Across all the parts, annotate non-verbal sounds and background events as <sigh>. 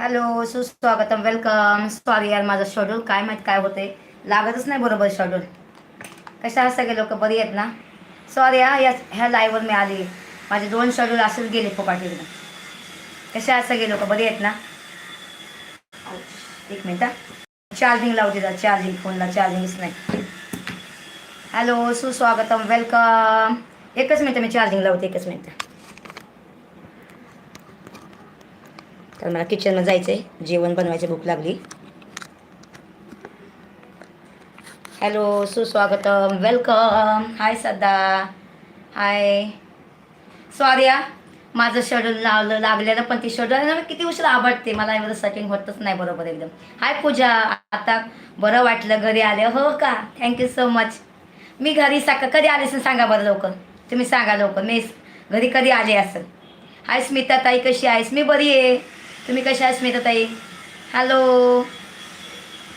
Hello सुस्वागतम welcome sorry यार माझं शेड्यूल काय माहीत काय होते लागतच नाही बरोबर शेड्यूल कशा आहात सगळे लोक बरी आहेत ना? सॉरी हा या ह्या लाईव्हवर मी आली. माझे दोन शेड्यूल असेच गेले फोपाटीकडे कशा आहात सगळे लोक बरी आहेत ना? एक मिनिट चार्जिंग लावते जा चार्जिंग फोनला चार्जिंगच नाही. हॅलो सुस्वागतम वेलकम एकच मिनटं मी चार्जिंग लावते एकच मिनटं. तर मला किचनला जायचं आहे जेवण बनवायची भूक लागली. हॅलो सुस्वागतम. वेलकम हाय सदा हाय सॉरी माझं शेड्यूल लावलं लागलेलं पण ती शेड्यूल ना किती उशीर आवडते. मला एवढं सेटिंग होतच नाही बरोबर एकदम. हाय पूजा. आता बरं वाटलं घरी आले. हो का? थँक्यू सो मच मी घरी सका कधी आले असेल सांगा बरं लवकर. तुम्ही सांगा लवकर. मी घरी कधी आले असेल? हाय स्मिता ताई कशी आहेस? मी बरी आहे. तुम्ही कशा आहे स्मिता ताई हॅलो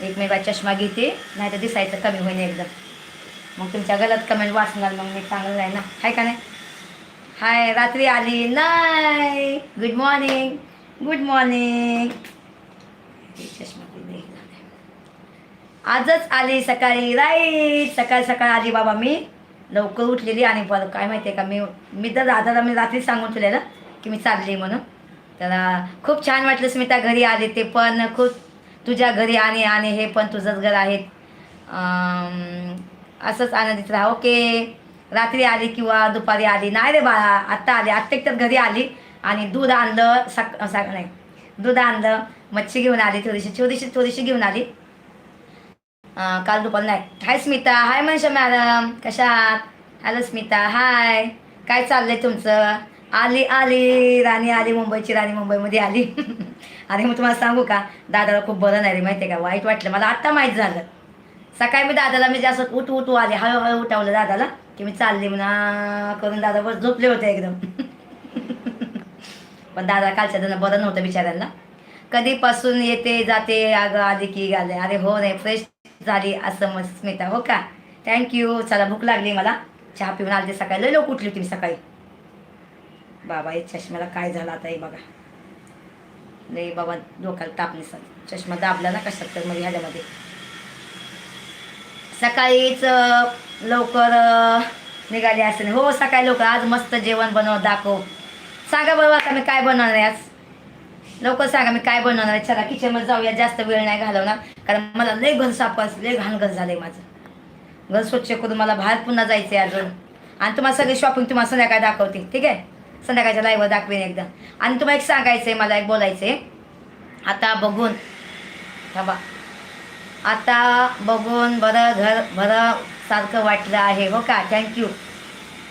एकमेका चष्मा घेते नाही तर दिसायचं कमी होईल एकदम मग तुमच्या गलत कमेंट वाचणार मग मी चांगलं आहे ना? हाय का नाही? हाय रात्री आली. नाही गुड मॉर्निंग गुड मॉर्निंग चष्मा आजच आली सकाळी. राईट सकाळ सकाळ आली बाबा मी. लवकर उठलेली आणि बरं काय माहिती आहे का मी मी तर दादाला मी रात्री सांगून ठेवलेलं की मी चालली म्हणून. तर खूप छान वाटलं स्मिता घरी आले ते पण खूप तुझ्या घरी आणि आणि हे पण तुझंच घर आहेत असंच आनंदित राहा. ओके. रात्री आली किंवा दुपारी आली? नाही रे बाळा आत्ता आली. आत्ता एकतर घरी आली. आणि दूध आणलं सक सक नाही. दूध आणलं मच्छी घेऊन आली थोडीशी थोडीशी थोडीशी घेऊन आली. काल दुपारी नाही. Hi Smita hi Manisha madam. कशा आहात? Hello Smita hi. काय चाललंय तुमचं? आली आली. राणी आली मुंबईची राणी मुंबईमध्ये आली. <laughs> आणि मग तुम्हाला सांगू का दादाला खूप बरं नाही रे माहिती आहे का? वाईट वाटलं. मला आत्ता माहीत झालं. सकाळी मी दादाला मी जास्त उठ उठू आले. हळूहळू उठावलं दादाला की मी चालली म्हणा करून दादा बस झोपले होते एकदम. <laughs> पण दादा कालच्या जण बरं नव्हतं बिचाऱ्यांना. कधीपासून येते जाते अगं आधी की गाले. अरे हो नाही फ्रेश झाली असं मग स्मिता. हो का? थँक्यू चला भूक लागली मला. चहा पिऊन आली सकाळी. लय लोक उठली होती मी सकाळी. बाबा हे चष्म्याला काय झालं आता हे बघा. लई बाबा डोक्याला ताप निसत चष्मा दाबला ना कशात तर मग ह्याच्यामध्ये. सकाळीच लवकर निघाले निघाली असेल हो सकाळी लवकर. आज मस्त जेवण बनव दाखव. सांगा बरं आता मी काय बनवणार आहे आज? लवकर सांगा मी काय बनवणार आहे? चला किचनमध्ये जाऊया. जास्त वेळ नाही घालवणार. कारण मला लय घर सापस लय घाण घर झालंय माझं. घर स्वच्छ करून मला बाहेर पुन्हा जायचं आहे अजून. आणि तुम्हाला सगळी शॉपिंग तुम्हाला संध्याकाळी दाखवते. ठीक आहे? संध्याकाळच्या लाईव्हवर दाखवेन एकदा. आणि तुम्हाला एक सांगायचं आहे मला एक बोलायचं आहे आता बघून थांबा. आता बघून बरं घर बरं सारखं वाटलं आहे हो का? थँक्यू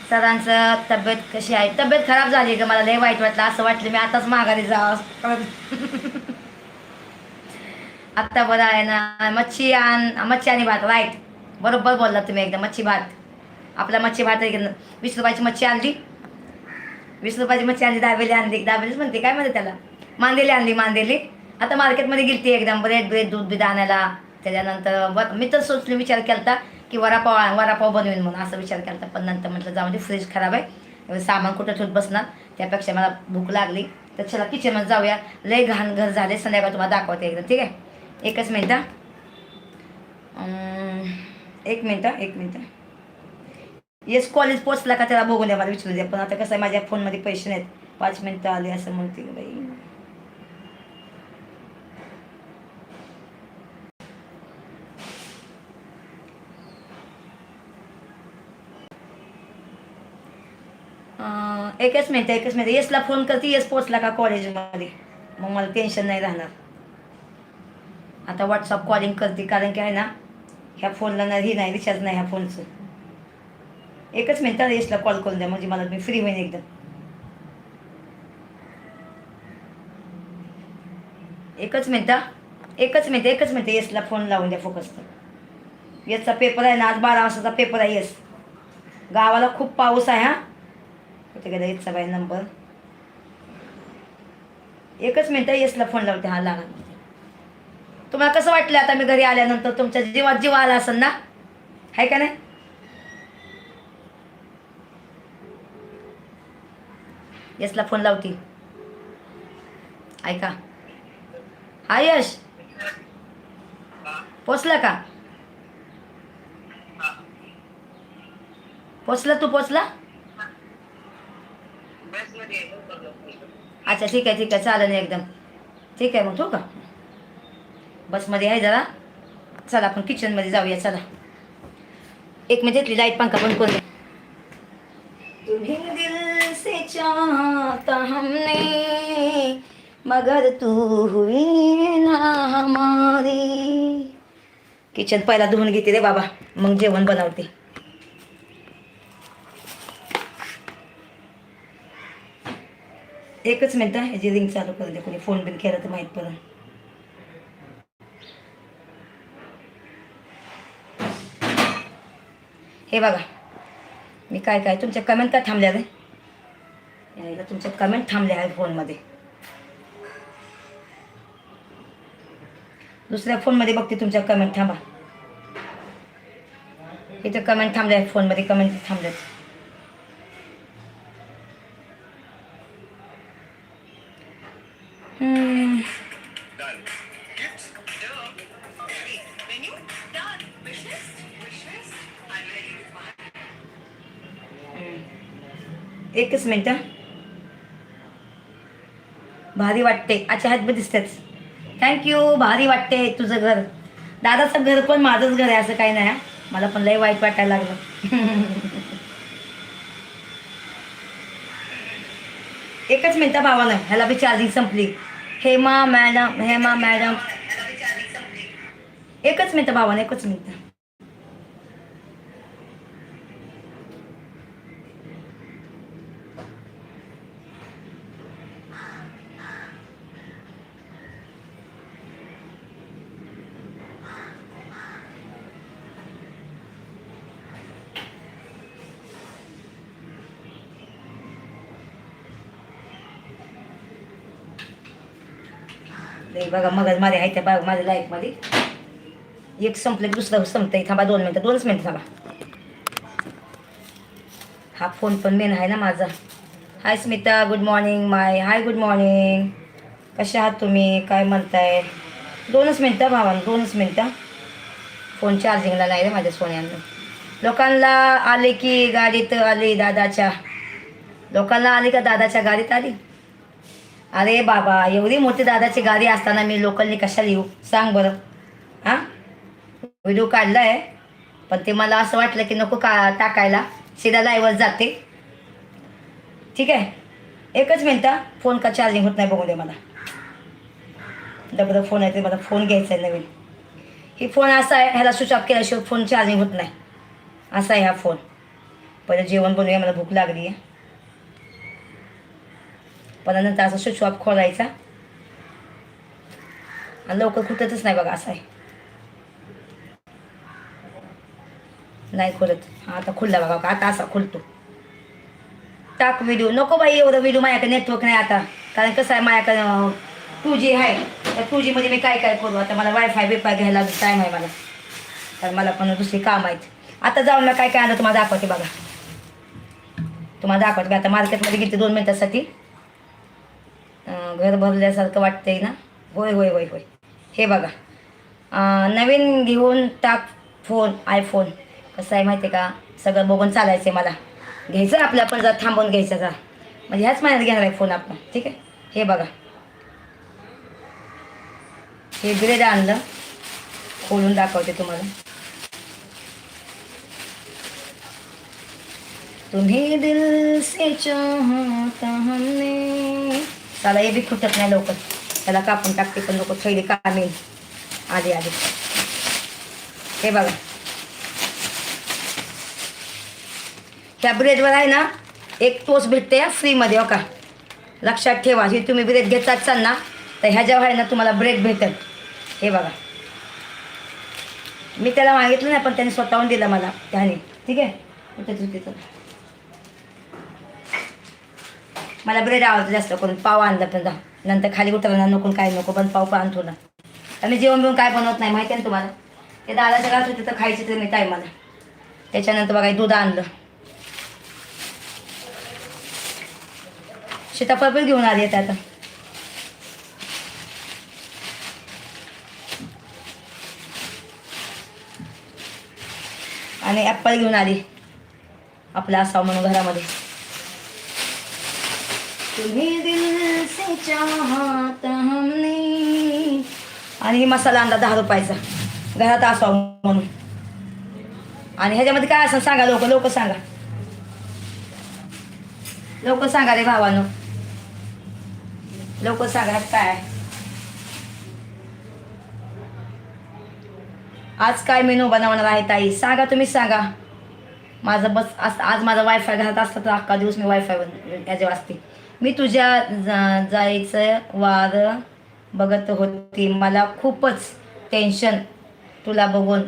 सरांचं तब्येत कशी आहे? तब्येत खराब झाली का मला लय वाईट वाटलं. असं वाटलं मी आताच माघारी जावं. <laughs> आत्ता बरं आहे ना मच्छी आण मच्छी आणि भात राईट बरोबर बोलला तुम्ही एकदा मच्छी भात. आपला मच्छी भात एक वीस रुपयाची मच्छी आणली? वीस रुपयाची मच्छी आणली दाबेली आणली. दाबेलीच म्हणते काय म्हणते त्याला? मांदेली आणली मांदेली. आता मार्केटमध्ये गेलती एकदम ब्रेड ब्रेड दूध बीध आणायला. त्याच्यानंतर ब मी तर सोचले विचार केला की वडापाव वरापाव वडापाव बनवेन म्हणून असं विचार केला पण नंतर म्हटलं जाऊ दे फ्रीज खराब आहे. सामान कुठं ठेवत बसणार? त्यापेक्षा मला भूक लागली. तर चला किचनमध्ये जाऊया. लय घाण घर झाले संध्याकाळ तुम्हाला दाखवते एकदा ठीक आहे? एकच मिनटं. एक मिनटं एक मिनटं. येस कॉलेज पोचला का त्याला बघून द्या मला विचारू द्या. पण आता कसं आहे माझ्या फोनमध्ये पैसे नाहीत. पाच मिनटं आले असं म्हणते बाई. एकच मिनिट एकच मिनिट. येसला फोन करते येस पोचला का कॉलेजमध्ये? मग मला टेन्शन नाही राहणार. आता व्हॉट्सअप कॉलिंग करते कारण की आहे ना ह्या फोनला नाही रिचार्ज नाही ह्या फोनचं. एकच मिनटात येसला कॉल करून द्या म्हणजे मला मी फ्री होईन एकदम. एकच मिनटा एकच मिनटं एकच मिनटं येसला फोन लावून द्या फोकस येसचा पेपर आहे ना आज बारा वाजताचा पेपर आहे येस गावाला खूप पाऊस आहे हा. कुठे गेला येसचा बाई नंबर एकच मिनटं येसला फोन लावते हा लहान तुम्हाला कसं वाटलं आता मी घरी आल्यानंतर? तुमच्या जीवात जीव आला असेल ना? आहे का नाही? यशला फोन लावतील ऐका. आयश पोचला का? पोचला तू पोचला? अच्छा ठीक आहे ठीक आहे. चालेल एकदम. ठीक आहे मग ठेवू का? बसमध्ये आहे जरा. चला आपण किचनमध्ये जाऊया. चला. एक मिनिट इथली लाइट पंखा पण करू तुम्ही दिल से चाहता हमने मगर तू हुई ना हमारी. किचन पहिला धुवून घेते रे बाबा. मग जेवण बनवते. एकच मिनिट ह्याची रिंग चालू करू दे. कोणी फोन बिन केला तर माहीत पडेल. हे बघा. मी काय काय तुमच्या कमेंट का थांबल्या रे यायला तुमचे कमेंट थांबले आहे फोनमध्ये. दुसऱ्या फोनमध्ये बघते तुमच्या कमेंट थांबा. इथे कमेंट थांबले आहेत फोनमध्ये कमेंट थांबले एकच मिनटं. भारी वाटते. अच्छा हात पण दिसतेच थँक्यू भारी वाटते तुझं घर. दादाचं घर पण माझंच घर आहे असं काही नाही मला पण लय वाईट वाटायला लागलं. <laughs> एकच मिनटं भावानं ह्याला बी चार्जिंग संपली. Hema madam Hema madam. एकच मिनटं भावानं एकच मिनटं. बघा मगजमध्ये आहे त्या बाग माझ्या लाईफमध्ये एक संपलं की दुसरं संपतंय. थांबा दोन मिनटं दोनच मिनटं थांबा. हा फोन पण मेन आहे ना माझा. Hi Smita good morning my hi good morning कशा आहात तुम्ही? काय म्हणताय? दोनच मिनटं भावान दोनच मिनटं. फोन चार्जिंगला नाही रे माझ्या सोन्यानं. लोकांना आले की गाडीत आली दादाच्या. लोकांना आली का दादाच्या गाडीत आली? अरे बाबा एवढी मोठी दादाची गाडी असताना मी लोकलनी कशाला येऊ? सांग बरं. हां? व्हिडिओ काढला आहे पण ते मला असं वाटलं की नको का टाकायला. सीधा लाईव्हवर जाते. ठीक आहे? एकच मिनटं फोन का चार्जिंग होत नाही बघू दे मला. डबल फोन आहे ते मला फोन घ्यायचा आहे नवीन. ही फोन असा आहे ह्याला स्विच ऑफ केल्याशिवाय फोन चार्जिंग होत नाही. असा आहे हा फोन. पहिलं जेवण बनवूया मला भूक लागली आहे पण नंतर असं स्विच ऑफ खोलायचा. आणि लवकर खुटतच नाही बघा असं आहे. नाही खोलत आता खुलला बघा आता असा खुलतो. टाक व्हिडिओ नको बाई एवढं व्हिडिओ माझ्याकडे नेटवर्क नाही आता. कारण कसं आहे माझ्याकडे टू जी आहे. त्या टू जीमध्ये मी काय काय करू? आता मला वायफाय बिफाय घ्यायला टाईम आहे मला. कारण मला पण दुसरी काम आहेत. आता जाऊन मी काय काय आणलं तुम्हाला दाखवते बघा. तुम्हाला दाखवते. मी आता मार्केटमध्ये गेली दोन मिनिटासाठी. घर भरल्यासारखं वाटतंय ना? होय होय होय होय. हे बघा. नवीन घेऊन टाक फोन आयफोन कसं आहे माहिती आहे का? सगळं बघून चालायचं आहे मला. घ्यायचं आपलं पण जर थांबून घ्यायचं जरा. म्हणजे ह्याच महिन्यात घेणार आहे फोन आपण. ठीक आहे? हे बघा. हे ग्रेड आणलं. खोलून दाखवते तुम्हाला. तुम्ही दिल से चाहता हमने. त्याला हे बी खुटत नाही लवकर. त्याला कापून टाकते पण लोक थैली कामेल आधी आधी. हे बघा. ह्या ब्रेडवर आहे ना एक टोस भेटते या फ्रीमध्ये हो का? लक्षात ठेवा. ही तुम्ही ब्रेड घेतात चाल ना तर ह्याच्यावर आहे ना तुम्हाला ब्रेड भेटेल. हे बघा. मी त्याला मागितलं नाही पण त्याने स्वतःहून दिलं मला. त्याने. ठीक आहे? मला ब्रेड आवडतो जास्त करून. पाव आणला पण नंतर खाली उतरला नको काय नको पण पाव पण आणतो ना. आम्ही जेवण बिवून काय बनवत नाही माहिती आहे ना तुम्हाला? ते दादाच्या घरात होते तर खायचे तर नाही मला. त्याच्यानंतर बघा दूध आणलं. सीताफळ पण घेऊन आली आहेत आता. आणि ॲप्पल घेऊन आली. आपला असावं म्हणून घरामध्ये. तुम्ही दिल से चाहता हमने। आणि मसाला आणला दहा रुपयाचा. घरात असावं म्हणून. आणि ह्याच्यामध्ये काय असं सांगा लोक लोक सांगा. लोक सांगा रे भावानो. लोक सांगा काय? आज काय मेनू बनवणार आहे ताई? सांगा तुम्ही सांगा. माझं बस आज आज माझा वायफाय घरात असतं तर अख्खा दिवस मी वायफाय याच्यावर असते. मी तुझ्या जा- जायचं वार बघत होती. मला खूपच टेन्शन तुला बघून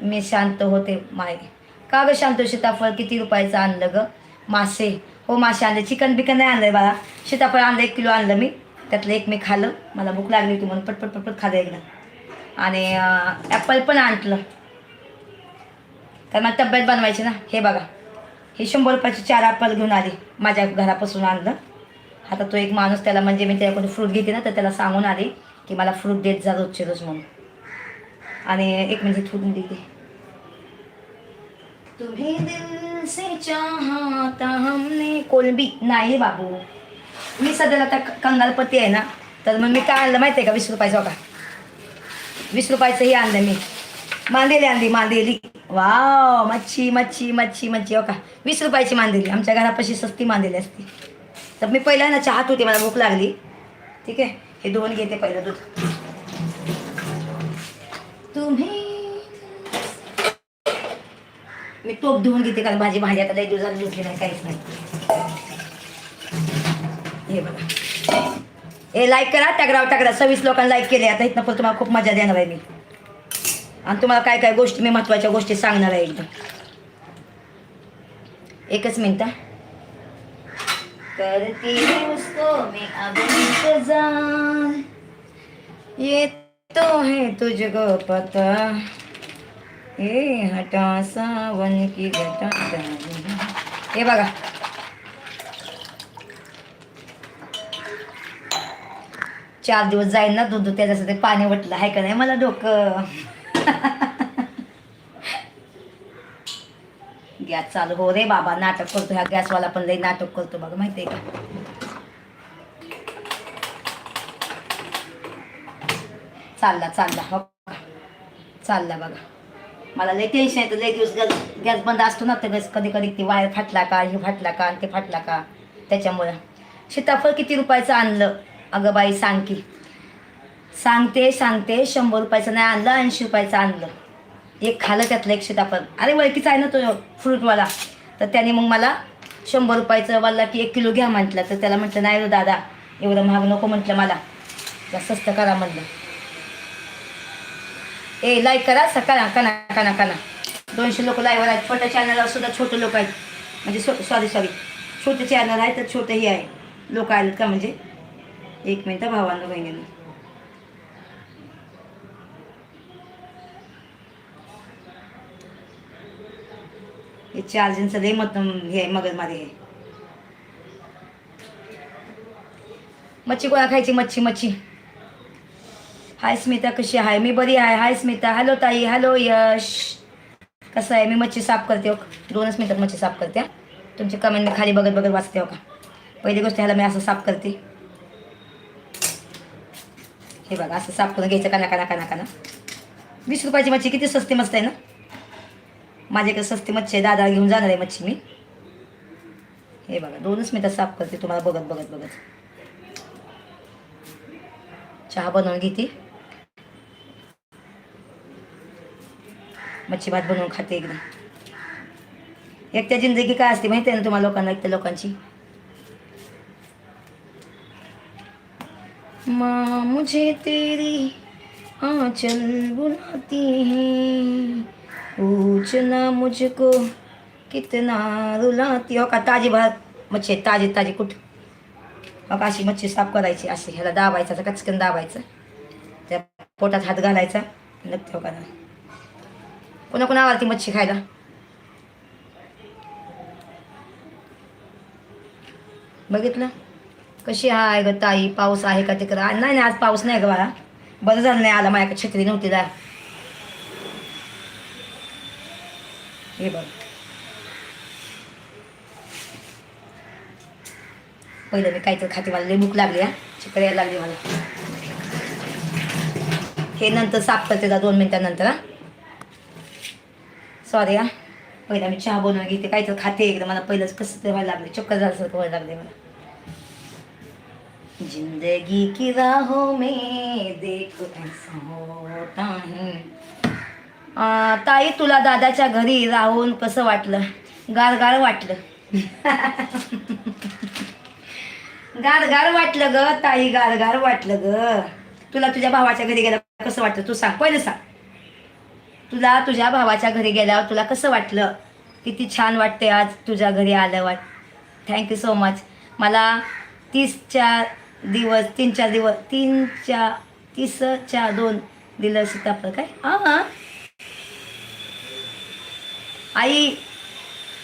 मी शांत होते माय का गं शांत? सीताफळ किती रुपयाचं आणलं ग? मासे. हो मासे आणले. चिकन बिकन नाही आणलं बाळा. सीताफळ आणलं एक किलो आणलं मी. त्यातलं एक मी खाल्लं. मला भूक लागली होती म्हणून पटपट पटपट खाल्लं एकदा. आणि ॲपल पण आणलं. तर मला तब्येत बनवायची ना. हे बघा. हे शंभर रुपयाचे चार ॲपल घेऊन आली. माझ्या घरापासून आणलं. आता तो एक माणूस त्याला म्हणजे मी त्याच्याकडून फ्रूट घेते ना तर त्याला सांगून आले की मला फ्रूट देत जा रोजचे रोज म्हणून. आणि एक म्हणजे थोडून देते. तुम्ही दिल से चाहता हमने कोलंबी नाही बाबू. मी सध्याला आता कंगालपती आहे ना तर मग मी काय आणलं माहिती आहे का वीस रुपयाचं का वीस रुपयाचं हे आणलं मी. मांदेली आणली मांदेली. वाव मच्छी मच्छी मच्छी मच्छी. हो का? वीस रुपयाची मांदेली. आमच्या घरापाशी सस्ती मांदेली असती. तर मी पहिला ना चहात होती मला भूक लागली. ठीक आहे? हे दोन घेते पहिलं दूध. तुम्ही मी टोप धुवून घेते कारण माझी भाजी आता लई दिवसात धुतली नाही काहीच नाही. हे बघा. हे लाईक करा टकराव टकरा सव्वीस लोकांना लाईक केले. आता इथनं पण तुम्हाला खूप मजा देणार आहे मी. आणि तुम्हाला काय काय गोष्टी मी महत्त्वाच्या गोष्टी सांगणार आहे एकदम. एकच मिनटं करती हूँ उसको मैं अब इंतजार। ये तो है तुझको पता। ये हटा सावन की घटा हे बघा। चार दिवस जाईल ना दूध त्याच्यासाठी पाणी वटलं आहे का नाही? मला डोकं. <laughs> गॅस चालू हो रे बाबा नाटक करतो ह्या गॅसवाला पण लई नाटक करतो बघा माहिती आहे का? चालला चालला हो चालला बघा. मला लई टेन्शन येतं लई दिवस गॅस गॅस बंद असतो ना तर गॅस कधी कधी ती वायर फाटला का हे फाटला का आणि ते फाटला का त्याच्यामुळं. सीताफळ किती रुपयाचं आणलं? अगं बाई सांग की. सांगते सांगते शंभर रुपयाचं नाही आणलं ऐंशी रुपयाचं आणलं. एक खालं त्यातलं एक सीताफळ अरे वळखीचा आहे ना तो फ्रूटवाला तर त्याने मग मला शंभर रुपयाचं वाला की एक किलो घ्या म्हटलं. तर त्याला म्हटलं नाही रे दादा एवढं महाग नको म्हटलं मला. जरा स्वस्त करा म्हटलं. ए लाईक करा सकाळ कना कना कना. दोनशे लोक लाईव्ह आहेत. छोट्या चॅनलवर सुद्धा छोटे लोक आहेत. म्हणजे सॉरी सॉरी छोटे चॅनल आहे तर छोटेही आहे. लोक आलेत का म्हणजे? एक मिनटं भावांना बहिणीनं. हे चार्जिंगचं लई मत हे मगजमध्ये आहे. मच्छी गोळा खायची मच्छी मच्छी. हाय स्मिता कशी आहे? मी बरी आहे. हाय स्मिता. हॅलो ताई. हॅलो यश. कसं आहे? मी मच्छी साफ करते हो दोनच मिनिटात मच्छी साफ करते. हा. तुमचे कमेंट मी खाली बघत बघत वाचते हो का? पहिली गोष्ट ह्याला मी असं साफ करते. हे बघा असं साफ करून घ्यायचं काना काना काना काना. वीस रुपयाची मच्छी किती स्वस्ती मस्त आहे ना? माझ्याकडे सस्ती मच्छी आहे दादा घेऊन जाणार आहे मच्छी मी. हे बघा दोनच मिनिटात साफ करते तुम्हाला बघत बघत बघत. चहा बनवून घेते. मच्छी भात बनवून खाते एकदम. एकट्या जिंदगी काय असते माहिती आहे ना तुम्हाला लोकांना एकट्या लोकांची? माँ मुझे तेरी आंचल बुलाती है. पूछना मुझको कितना रुलाती हो। का ताजी भात मच्छी ताजी ताजी कुठ? हो मग अशी मच्छी साफ करायची अशी ह्याला दाबायचं असं कचकन दाबायचं. त्या पोटात हात घालायचा नक्की हो का कोणा कोणा आवडती मच्छी खायला? बघितलं? कशी आहे ग ताई? पाऊस आहे का तिकडं? नाही नाही आज पाऊस नाही ग बाळा. बरं झालं नाही आला माझ्याकडे छत्री नव्हती जा हे बघ. पहिलं मी काहीतरी खाते मला लई भूक लागली हा. चिकन यायला लागली मला. हे नंतर साफ करते जा दोन मिनिटानंतर हा. सॉरी हा. पहिला मी चहा बनवून घेते काहीतरी खाते एकदम मला पहिलंच कसं तरी व्हायला लागले चक्कर झाल्यासारखं व्हायला लागले मला. जिंदगी की राहों में देखो ऐसा होता है ताई तुला दादाच्या घरी राहून कसं वाटलं? गार गार वाटलं. गार गार वाटलं ग ताई गार गार वाटलं ग. तुला तुझ्या भावाच्या घरी गेल्यावर कसं वाटलं? तू सांग पहिलं सांग. तुला तुझ्या भावाच्या घरी गेल्यावर तुला कसं वाटलं? किती छान वाटते आज तुझ्या घरी आलं वाट थँक्यू सो मच मला तीस चार दिवस तीन चार दिवस तीन चार तीस चार दोन दिलं सीताफळ काय? हां. आई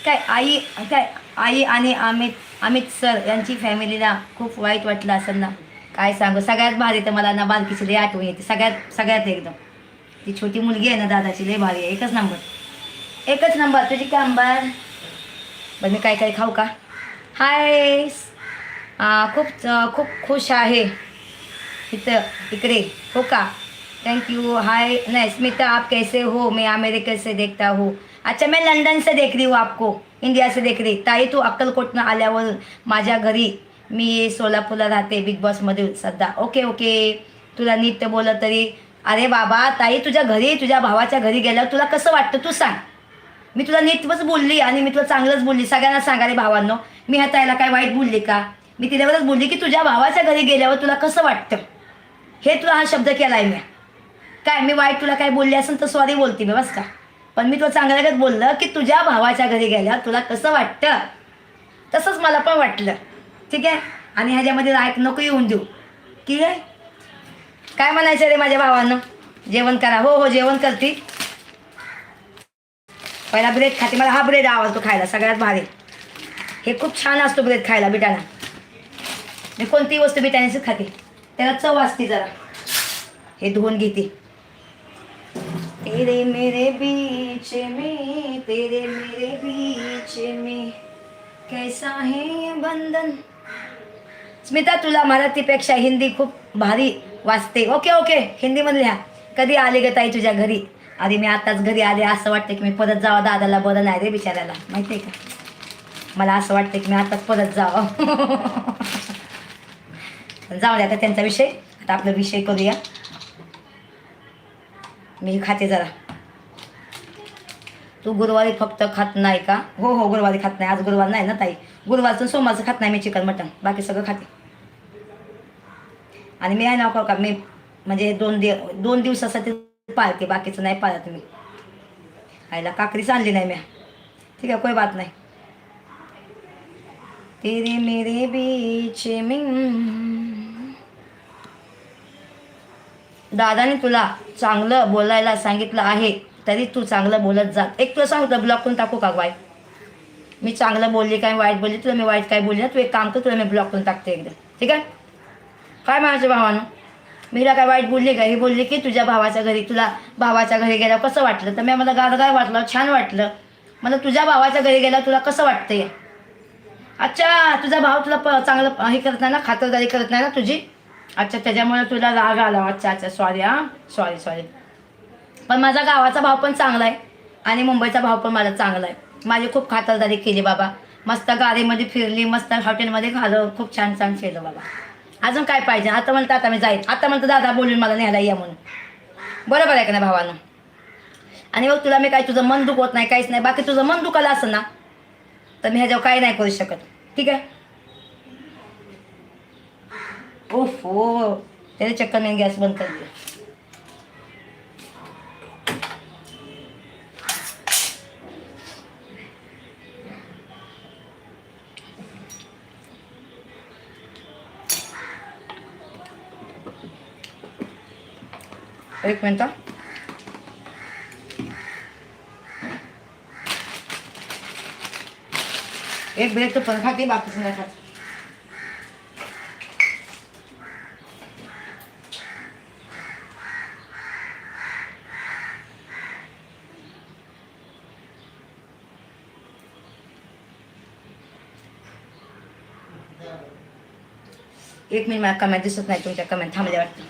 काय आई काय आई आणि अमित अमित सर यांची फॅमिलीला खूप वाईट वाटलं असेल ना? काय सांगू? सगळ्यात भारी तर मला ना बालकीची लई आठवण येते. सगळ्यात सगळ्यात एकदम. ती छोटी मुलगी आहे ना दादाची लई भारी आहे. एकच नंबर. एकच नंबर. तुझी काय अंबार? बरं मी काय काय खाऊ का? हाय खूप खूप खुश आहे. इथं इकडे. हो का? थैंक यू हाय नाही स्मिता आप कैसे हो? मैं अमेरिका से देखता हूँ. अच्छा मैं लंदन से देख रही हूँ आपको इंडिया से देख रही ताई तू अक्कलकोटनं आल्यावर माझ्या घरी मी सोलापूरला राहते बिग बॉसमध्ये सध्या. Okay okay. तुला नीट बोललं तरी. अरे बाबा ताई तुझ्या घरी तुझ्या भावाच्या घरी गेल्यावर तुला कसं वाटतं तू सांग. मी तुला नीटच बोलली आणि मी तुला चांगलंच बोलली. सगळ्यांना सांगा रे भावांनो मी ह्या ताईला काय वाईट बोलली का? मी तिच्यावरच बोलली की तुझ्या भावाच्या घरी गेल्यावर तुला कसं वाटतं? हे तुला हा शब्द केला आहे मी. काय मी वाईट तुला काय बोलली असेल तर सॉरी बोलते मी बस का? पण मी तुला चांगल्यागत बोललं की तुझ्या भावाच्या घरी गेल्या तुला कसं वाटतं. तसंच मला पण वाटलं. ठीक आहे? आणि ह्याच्यामध्ये ऐक नको येऊन देऊ. की आहे? काय म्हणायचं रे माझ्या भावानं? जेवण करा. हो हो जेवण करते. पहिला ब्रेड खाते. मला हा ब्रेड आवडतो खायला. सगळ्यात भारी. हे खूप छान असतो ब्रेड खायला बिटाणा मी कोणतीही वस्तू बिटाण्याचीच खाते. त्याला चव असते जरा. हे धुवून घेते. तेरे मेरे बीच में तेरे मेरे बीच में। कैसा है ये बंधन? स्मिता तुला मराठीपेक्षा हिंदी खूप भारी वाचते ओके ओके हिंदीमध्ये लिहा. कधी आले ग ताई तुझ्या घरी? अरे मी आताच घरी आले. असं वाटतं की मी परत जावं. दादाला बरं नाही रे बिचाऱ्याला. माहिती आहे का? मला असं वाटतं की मी आताच परत जावं. <laughs> जाऊ द्या आता त्यांचा विषय. आता आपला विषय करूया. मी खाते जरा. तू गुरुवारी फक्त खात नाही का? हो हो गुरुवारी खात नाही. आज गुरुवार नाही ना ताई? गुरुवारचं सोमवारचं खात नाही मी चिकन मटन. बाकी सगळं खाते. आणि मी आहे ना हो का मी म्हणजे दोन दिव दोन दिवसासाठी पाळते बाकीचं नाही पाळत मी. आईला काकरीच आणली नाही मी ठीक आहे कोई बात नाही. तेरे मेरे बीच में दादाने तुला चांगलं बोलायला सांगितलं आहे तरी तू चांगलं बोलत जात एक तुला सांगतो ब्लॉक करून टाकू का वाईट? मी चांगलं बोलली काय वाईट बोलली? तुला मी वाईट काय बोलली ना? तू एक काम कर तुला मी ब्लॉक करून टाकते एकदा. ठीक आहे? काय म्हणायचं भावानं? मी काय वाईट बोलली का ही बोलली की तुझ्या भावाच्या घरी तुला भावाच्या घरी गेला कसं वाटलं? तर मी मला गारगार वाटलं? छान वाटलं. मला तुझ्या भावाच्या घरी गेला तुला कसं वाटतंय? अच्छा तुझा भाव तुला प चांगलं हे करत नाही ना? खातरदारी करत नाही ना तुझी? अच्छा त्याच्यामुळे तुला राग आला. अच्छा अच्छा सॉरी हां. सॉरी सॉरी पण माझा गावाचा भाव पण चांगला आहे आणि मुंबईचा भाव पण मला चांगला आहे. माझी खूप खातरदारी केली बाबा. मस्त गाडीमध्ये फिरली मस्त हॉटेलमध्ये घालं खूप छान छान केलं बाबा. अजून काय पाहिजे? आता म्हणतं आता मी जाईल. आता म्हणतं दादा बोलून मला न्यायला या म्हणून. बरोबर आहे का नाही भावानं? आणि मग तुला मी काय तुझं मन दुखवत नाही काहीच नाही. बाकी तुझं मन दुखायला असं ना तर मी ह्याच्यावर काही नाही करू शकत. ठीक आहे? ओफ हो त्याने चक्कर मी गॅस बंद कर. दिला एक मिनटं एक ब्रेक तर पण खाते बाकीचं नाही खात. एक मिनिट मला कमेंट दिसत नाही तुमच्या कमेंट थांबल्या वाटतं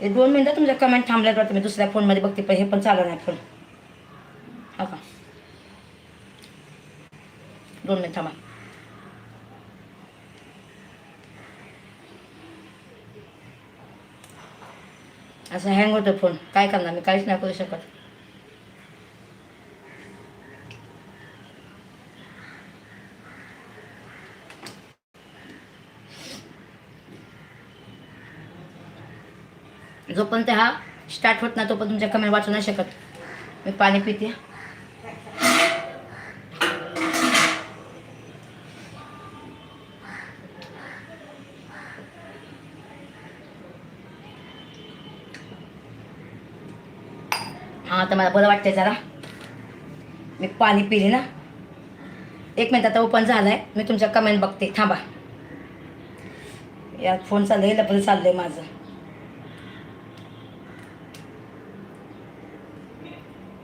एक दोन मिनटं तुमच्या कमेंट थांबल्यात वाटतं मी दुसऱ्या फोनमध्ये बघते पण हे पण चालू नाही फोन हो का दोन मिनिट थांबा असं हँग होतं फोन काय करणार मी काहीच नाही करू शकत जोपर्यंत हा स्टार्ट होत नाही तोपर्यंत तुमच्या कमेंट वाचू नाही शकत. मी पाणी पिते. हां आता मला बरं वाटतंय जरा. मी पाणी पिले ना. एक मिनिट आता ओपन झालं आहे मी तुमच्या कमेंट बघते. थांबा. यात फोन चाललं चाललंय लपलं आहे माझं.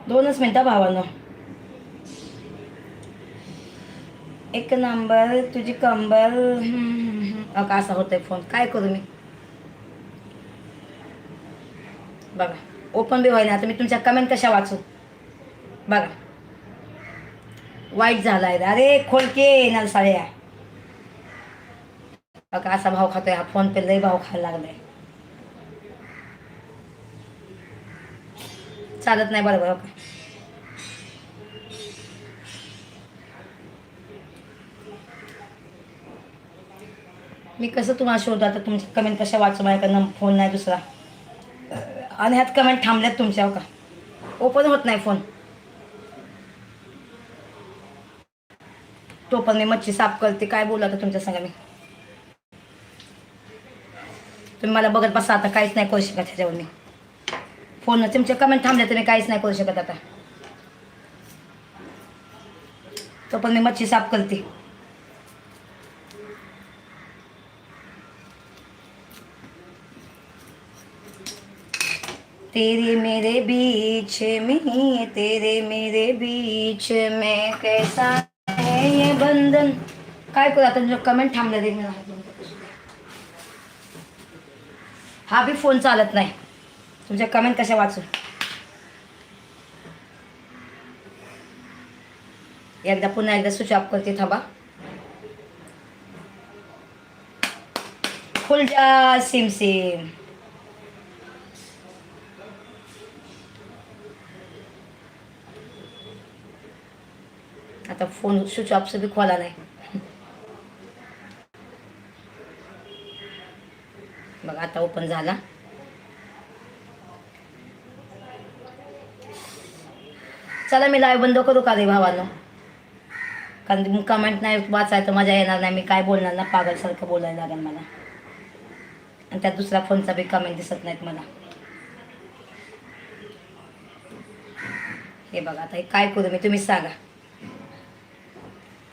दोनच मिनटं भावानं. एक नंबर तुझी कंबर का असा होतोय फोन काय करू मी? बघा ओपन बी होईना. आता मी तुमच्या कमेंट कशा वाचू? बघा. वाईट झाला आहे अरे खोलके नलसाळ्या. बघा असा भाव खातोय हा. फोन पे लय भाव खायला लागलाय. चालत नाही बरोबर ओके. मी कसं तुम्हाला शोधतो आता? तुमच्या कमेंट कशा वाचू? माझ्याकडनं फोन नाही दुसरा. आणि ह्यात कमेंट थांबल्यात तुमच्या हो का? ओपन होत नाही फोन तो पण मी मच्छी साफ करते. काय बोलू आता तुमच्या संग मी? तुम्ही मला बघत बसा आता काहीच नाही करू शकत ह्याच्यावर मी. फोन तुमचे कमेंट थांबले तर मी काहीच नाही करू शकत आता. तो पण मी मच्छी साफ करते. तेरे मेरे बीच में तेरे मेरे बीच में कैसा है ये बंधन? काय करू आता? तुझं कमेंट थांबलं रे. मी हा बी फोन चालत नाही. तुमच्या कमेंट कशा वाचू? एकदा पुन्हा एकदा स्विच ऑफ करते थांबा. खुल जा सिम सिम. आता फोन स्विच ऑफ बी खोला नाही. बघा आता ओपन झाला. चला मी लाईव्ह बंद करू का रे भावानं? कारण कमेंट नाही वाचायचं मजा येणार नाही. मी काय बोलणार ना? पागलसारखं बोलायला लागेल मला. आणि त्यात दुसऱ्या फोनचा बी कमेंट दिसत नाहीत मला. हे बघा आता हे काय करू मी? तुम्हीच सांगा.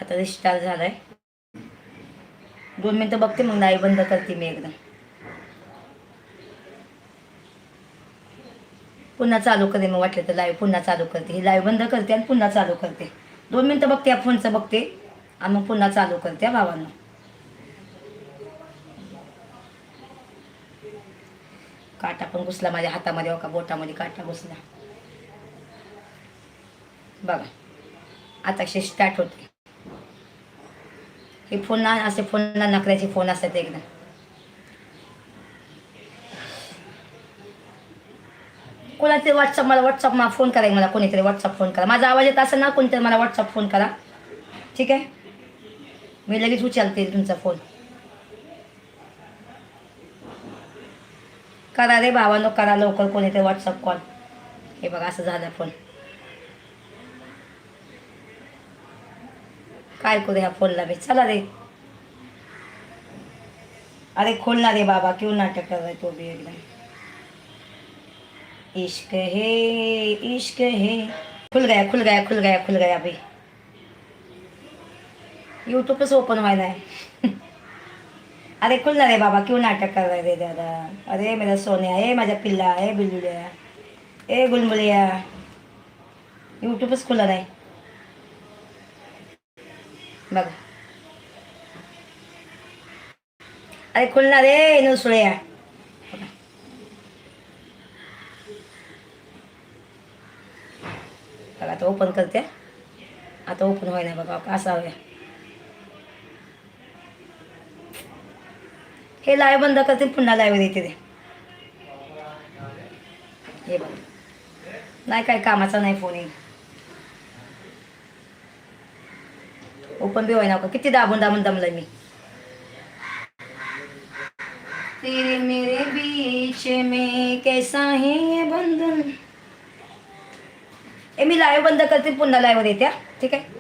आता रिस्टार्ट झालाय. दोन मिनटं बघते मग लाईव्ह बंद करते मी एकदम. पुन्हा चालू करते मग वाटलं तर लाईव्ह पुन्हा चालू करते. ही लाईव्ह बंद करते आणि पुन्हा चालू करते. दोन मिनटं बघते या फोनचं बघते आणि मग पुन्हा चालू करते हा भावांना. काटा पण घुसला माझ्या हातामध्ये हो का? बोटामध्ये काटा घुसला. बघा. आता स्टार्ट होते. हे फोन असे फोनला नकऱ्याचे फोन असतात एकदम कोणातरी व्हॉट्सअप मला व्हॉट्सअप मला फोन करा मला कोणीतरी व्हॉट्सअप फोन करा. माझा आवाज येत असेल ना कोणीतरी मला व्हॉट्सअप फोन करा. ठीक आहे? मी लगेच उचलते तुमचा फोन करा रे भावानो करा लवकर कोणीतरी व्हॉट्सअप कॉल हे बघा असं झालं फोन काय करू ह्या फोनला बे चला रे. अरे खोलणार रे बाबा क्यों नाटक कर तो हो बी एकदम? इश्क है इश्क है। खुल गया खुल गया खुल गया खुल गया अभी। यूट्यूबच ओपन व्हायला आहे अरे खुल ना रे बाबा क्यों नाटक कर रहे रे दादा? अरे मेरा सोन्या ए माझ्या पिल्ला ए बिल्लुल्या ए गुलमुलिया यूट्यूबच खुला नाही बघा। अरे खुलणार रे नुसळे आता ओपन करते. आता ओपन होय नाही बघा असं हवं. हे लाय बंद करते पुन्हा लाईव्ह देते ते. हे बघ. नाही काय कामाचा नाही फोन येईल. ओपन बी होईना का किती दाबून दाबून दमलं मी. तेरे मेरे बीच में कैसा है ये बंधन? मी लाईव्ह बंद करते पुन्हा लाईव्ह देते ठीक आहे?